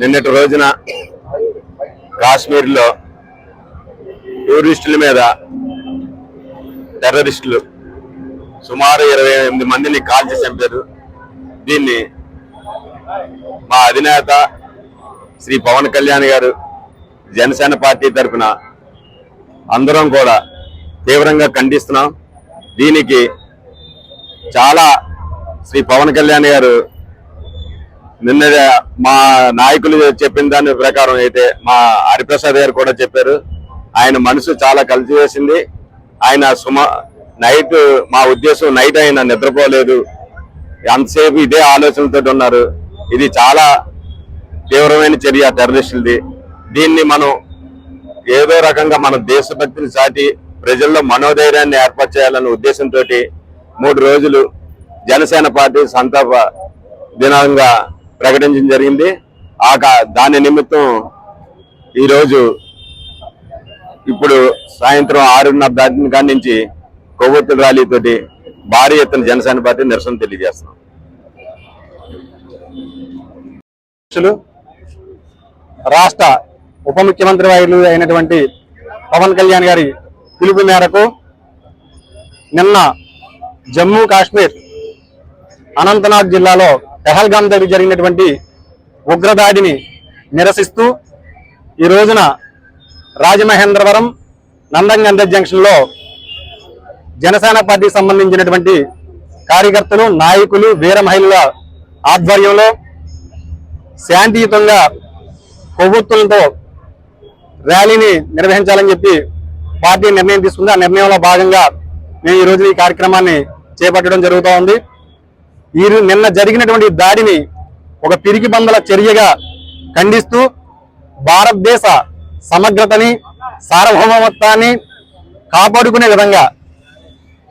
నిన్నటి రోజున కాశ్మీర్లో టూరిస్టుల మీద టెర్రరిస్టులు సుమారు ఇరవై ఎనిమిది మందిని కాల్చి చంపారు. దీన్ని మా అధినేత శ్రీ పవన్ కళ్యాణ్ గారు జనసేన పార్టీ తరఫున అందరం కూడా తీవ్రంగా ఖండిస్తున్నాం. దీనికి చాలా శ్రీ పవన్ కళ్యాణ్ గారు నిన్న మా నాయకులు చెప్పిన దాని ప్రకారం అయితే మా హరిప్రసాద్ గారు కూడా చెప్పారు. ఆయన మనసు చాలా కలిసివేసింది ఆయన సుమ నైట్ మా ఉద్దేశం నైట్ ఆయన నిద్రపోలేదు. అంతసేపు ఇదే ఆలోచనతో ఉన్నారు. ఇది చాలా తీవ్రమైన చర్య టెర్రరిస్టులది దీన్ని మనం ఏదో రకంగా మన దేశభక్తిని చాటి ప్రజల్లో మనోధైర్యాన్ని ఏర్పాటు చేయాలనే ఉద్దేశంతో మూడు రోజులు జనసేన పార్టీ సంతాప దినంగా ప్రకటించడం జరిగింది. ఆ దాని నిమిత్తం ఈరోజు ఇప్పుడు సాయంత్రం ఆరున్నర దాటిన కాడి నుంచి కొవ్వొత్తుల ర్యాలీతోటి భారీ ఎత్తున జనసేన పార్టీ నిరసన తెలియజేస్తున్నాం. రాష్ట్ర ఉప ముఖ్యమంత్రి వాయులు అయినటువంటి పవన్ కళ్యాణ్ గారి పిలుపు మేరకు నిన్న జమ్మూ కాశ్మీర్ అనంతనాగ్ జిల్లాలో పెహల్గామ్ దగ్గర జరిగినటువంటి ఉగ్రదాడిని నిరసిస్తూ ఈ రోజున రాజమహేంద్రవరం నందంగంద జంక్షన్లో జనసేన పార్టీకి సంబంధించినటువంటి కార్యకర్తలు నాయకులు వీర మహిళల ఆధ్వర్యంలో శాంతియుతంగా కొవ్వొత్తులతో ర్యాలీని నిర్వహించాలని చెప్పి పార్టీ నిర్ణయం తీసుకుంది. ఆ నిర్ణయంలో భాగంగా మేము ఈ ఈ కార్యక్రమాన్ని చేపట్టడం జరుగుతూ ఉంది. ఈ నిన్న జరిగినటువంటి దాడిని ఒక పిరికి బందల చర్యగా ఖండిస్తూ భారతదేశ సమగ్రతని సార్వభౌమత్వాన్ని కాపాడుకునే విధంగా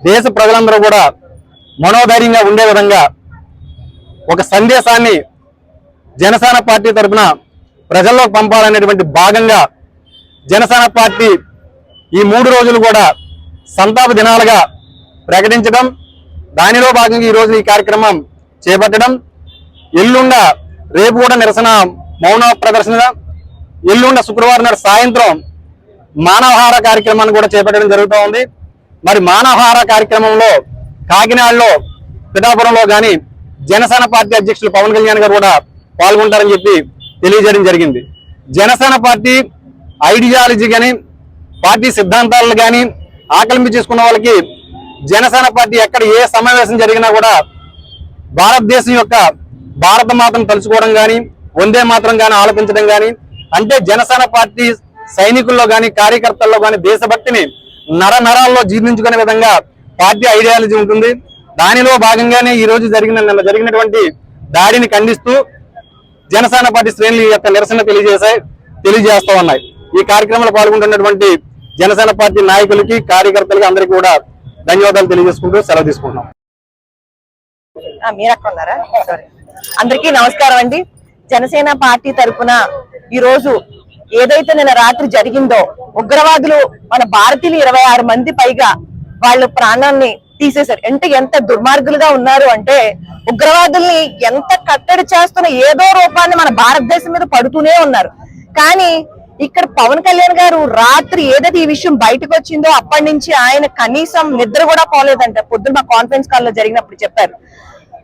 దేశ ప్రజలందరూ కూడా మనోధైర్యంగా ఉండే విధంగా ఒక సందేశాన్ని జనసేన పార్టీ తరఫున ప్రజల్లోకి పంపాలనేటువంటి భాగంగా జనసేన పార్టీ ఈ మూడు రోజులు కూడా సంతాప దినాలుగా ప్రకటించడం దానిలో భాగంగా ఈరోజు ఈ కార్యక్రమం చేపట్టడం. ఎల్లుండ రేపు కూడా నిరసన మౌన ప్రదర్శన ఎల్లుండ శుక్రవారం నాడు సాయంత్రం మానవహార కార్యక్రమాన్ని కూడా చేపట్టడం జరుగుతూ ఉంది. మరి మానవహార కార్యక్రమంలో కాకినాడలో పిఠాపురంలో కానీ జనసేన పార్టీ అధ్యక్షులు పవన్ కళ్యాణ్ గారు కూడా పాల్గొంటారని చెప్పి తెలియజేయడం జరిగింది. జనసేన పార్టీ ఐడియాలజీ కానీ పార్టీ సిద్ధాంతాలను కానీ ఆకలింపు చేసుకున్న వాళ్ళకి జనసేన పార్టీ ఎక్కడ ఏ సమావేశం జరిగినా కూడా భారతదేశం యొక్క భారత మాతను తలుచుకోవడం కానీ వందే మాత్రం కానీ ఆలపించడం కానీ అంటే జనసేన పార్టీ సైనికుల్లో కానీ కార్యకర్తల్లో కానీ దేశభక్తిని నర నరాల్లో జీర్ణించుకునే విధంగా పార్టీ ఐడియాలజీ ఉంటుంది. దానిలో భాగంగానే ఈ రోజు జరిగిన నిన్న జరిగినటువంటి దాడిని ఖండిస్తూ జనసేన పార్టీ శ్రేణులు యొక్క నిరసన తెలియజేశాయి తెలియజేస్తా ఉన్నాయి. ఈ కార్యక్రమంలో పాల్గొంటున్నటువంటి జనసేన పార్టీ నాయకులకి కార్యకర్తలకి అందరికీ కూడా ధన్యవాదాలు తెలియజేసుకుంటూ సెలవు తీసుకుంటున్నాం. మీరు అక్కడ ఉన్నారా సారీ అందరికీ నమస్కారం అండి. జనసేన పార్టీ తరఫున ఈ రోజు ఏదైతే నిన్న రాత్రి జరిగిందో ఉగ్రవాదులు మన భారతీయులు ఇరవై ఆరు మంది పైగా వాళ్ళ ప్రాణాన్ని తీసేశారు. అంటే ఎంత దుర్మార్గులుగా ఉన్నారు అంటే ఉగ్రవాదుల్ని ఎంత కట్టడి చేస్తున్న ఏదో రూపాన్ని మన భారతదేశం మీద పడుతూనే ఉన్నారు. కానీ ఇక్కడ పవన్ కళ్యాణ్ గారు రాత్రి ఏదైతే ఈ విషయం బయటకు వచ్చిందో అప్పటి నుంచి ఆయన కనీసం నిద్ర కూడా పోలేదంట. పొద్దున్న మా కాన్ఫరెన్స్ కాల్లో జరిగినప్పుడు చెప్పారు.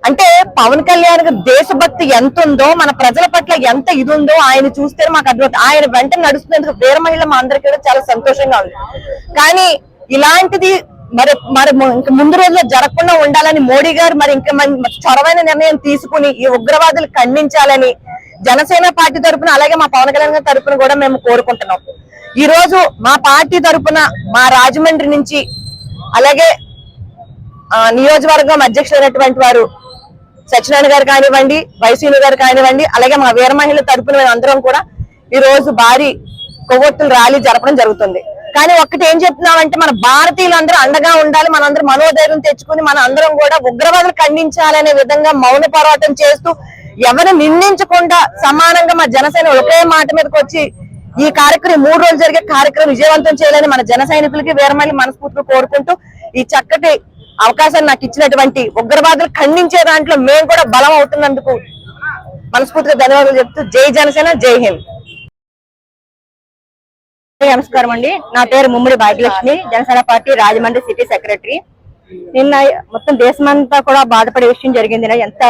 అంటే పవన్ కళ్యాణ్ దేశభక్తి ఎంత ఉందో మన ప్రజల పట్ల ఎంత ఇది ఉందో ఆయన చూస్తే మాకు అర్థమవుతుంది. ఆయన వెంట నడుస్తున్నందుకు వేరే మహిళ మా అందరికీ కూడా చాలా సంతోషంగా ఉంది. కానీ ఇలాంటిది మరి మరి ఇంకా ముందు రోజుల్లో జరగకుండా ఉండాలని మోడీ గారు మరి ఇంకా చొరవైన నిర్ణయం తీసుకుని ఈ ఉగ్రవాదులు ఖండించాలని జనసేన పార్టీ తరపున అలాగే మా పవన్ కళ్యాణ్ గారి తరపున కూడా మేము కోరుకుంటున్నాం. ఈ రోజు మా పార్టీ తరపున మా రాజమండ్రి నుంచి అలాగే నియోజకవర్గం అధ్యక్షులైనటువంటి వారు సత్యనారాయణ గారు కానివ్వండి వైసీని గారు కానివ్వండి అలాగే మా వీర మహిళల తరపున మేము అందరం కూడా ఈ రోజు భారీ కొవ్వొత్తులు ర్యాలీ జరపడం జరుగుతుంది. కానీ ఒక్కటి ఏం చెప్తున్నామంటే మన భారతీయులందరూ అండగా ఉండాలి మనందరూ మనోధైర్యం తెచ్చుకుని మన అందరం కూడా ఉగ్రవాదులు ఖండించాలనే విధంగా మౌన పోరాటం చేస్తూ ఎవరు నిందించకుండా సమానంగా మా జనసేన ఒకే మాట మీదకి వచ్చి ఈ కార్యక్రమం మూడు రోజులు జరిగే కార్యక్రమం విజయవంతం చేయాలని మన జన సైనికులకి వీరమల్లి మనస్ఫూర్తిగా కోరుకుంటూ ఈ చక్కటి అవకాశాన్ని నాకు ఇచ్చినటువంటి ఉగ్రవాదులు ఖండించే దాంట్లో మేము కూడా బలం అవుతున్నందుకు మనస్ఫూర్తిగా ధన్యవాదాలు చెప్తూ జై జనసేన జై హింద్. నమస్కారం అండి. నా పేరు Mummadi Bhagyalakshmi Janasena party Rajahmundry city secretary. నిన్న మొత్తం దేశమంతా కూడా బాధపడే విషయం జరిగింది. ఎంత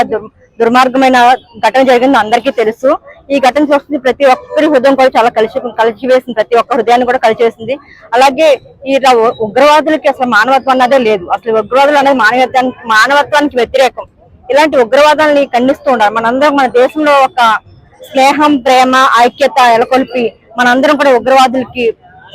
దుర్మార్గమైన ఘటన జరిగింది అందరికీ తెలుసు. ఈ ఘటన చూస్తుంది ప్రతి ఒక్కరి హృదయం కూడా చాలా కలిసి కలిసివేసింది. ప్రతి ఒక్క హృదయాన్ని కూడా కలిసివేసింది. అలాగే ఈ ఉగ్రవాదులకి అసలు మానవత్వం అన్నదే లేదు. అసలు ఉగ్రవాదులు అనేది మానవత్వానికి మానవత్వానికి వ్యతిరేకం. ఇలాంటి ఉగ్రవాదాలని ఖండిస్తూ ఉండాలి. మనందరం మన దేశంలో ఒక స్నేహం ప్రేమ ఐక్యత ఎలకొల్పి మనందరం కూడా ఉగ్రవాదులకి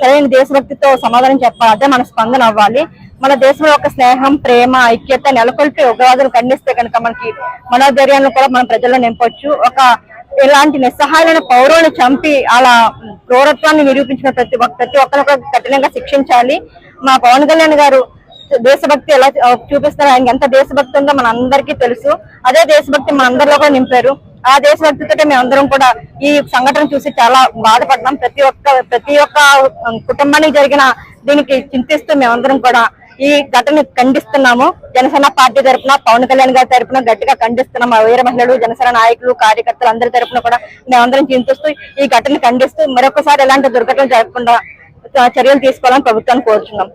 సరైన దేశభక్తితో సమాధానం చెప్పాలి. అదే మన స్పందన అవ్వాలి. మన దేశంలో ఒక స్నేహం ప్రేమ ఐక్యత నెలకొల్పి ఉగ్రవాదులు ఖండిస్తే కనుక మనకి మనోధైర్యాన్ని కూడా మన ప్రజల్లో నింపొచ్చు. ఒక ఇలాంటి నిస్సహాయులైన పౌరులను చంపి అలా క్రూరత్వాన్ని నిరూపించిన ప్రతి ఒక్క ప్రతి ఒక్కరు కఠినంగా శిక్షించాలి. మా పవన్ కళ్యాణ్ గారు దేశభక్తి ఎలా చూపిస్తారు చూపిస్తారో ఆయన ఎంత దేశభక్తి ఉందో మన అందరికీ తెలుసు. అదే దేశభక్తి మన అందరిలో కూడా నింపారు. ఆ దేశభక్తితో మేము అందరం కూడా ఈ సంఘటన చూసి చాలా బాధపడ్డాం. ప్రతి ఒక్క ప్రతి ఒక్క కుటుంబానికి జరిగిన దీనికి చింతిస్తూ మేమందరం కూడా ఈ ఘటన ఖండిస్తున్నాము. జనసేన పార్టీ తరపున పవన్ కళ్యాణ్ గారి తరపున గట్టిగా ఖండిస్తున్నాము మా వీర మహిళలు జనసేన నాయకులు కార్యకర్తలు అందరి తరపున కూడా మేమందరం చింతిస్తూ ఈ ఘటన ఖండిస్తూ మరొకసారి ఎలాంటి దుర్ఘటన జరగకుండా చర్యలు తీసుకోవాలని ప్రభుత్వాన్ని కోరుతున్నాం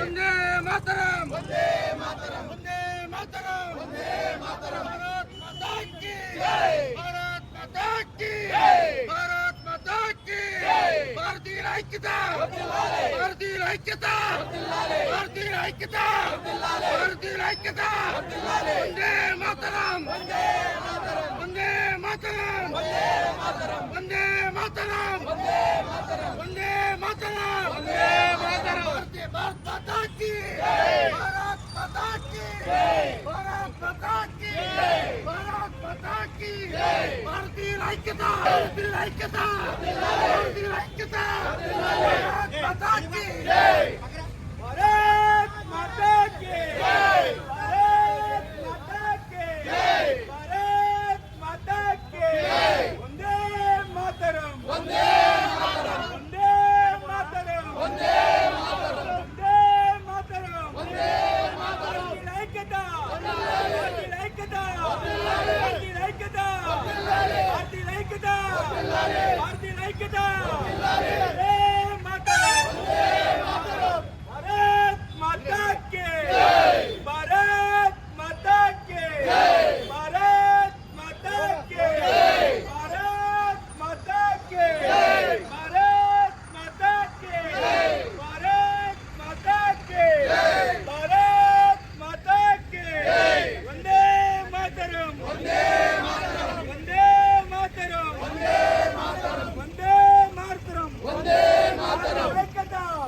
ಒಂದೇ ಮಾತರಂ ಒಂದೇ ಮಾತರಂ ಒಂದೇ ಮಾತರಂ ಒಂದೇ ಮಾತರಂ ಭಾರತ್ ಮಾತಾ ಕಿ ಜೈ ಭಾರತ್ ಮಾತಾ ಕಿ ಜೈ ಭಾರತ್ ಮಾತಾ ಕಿ ಜೈ ಭಾರತೀಯ ಐಕ್ಯತಾ Get out! Get out!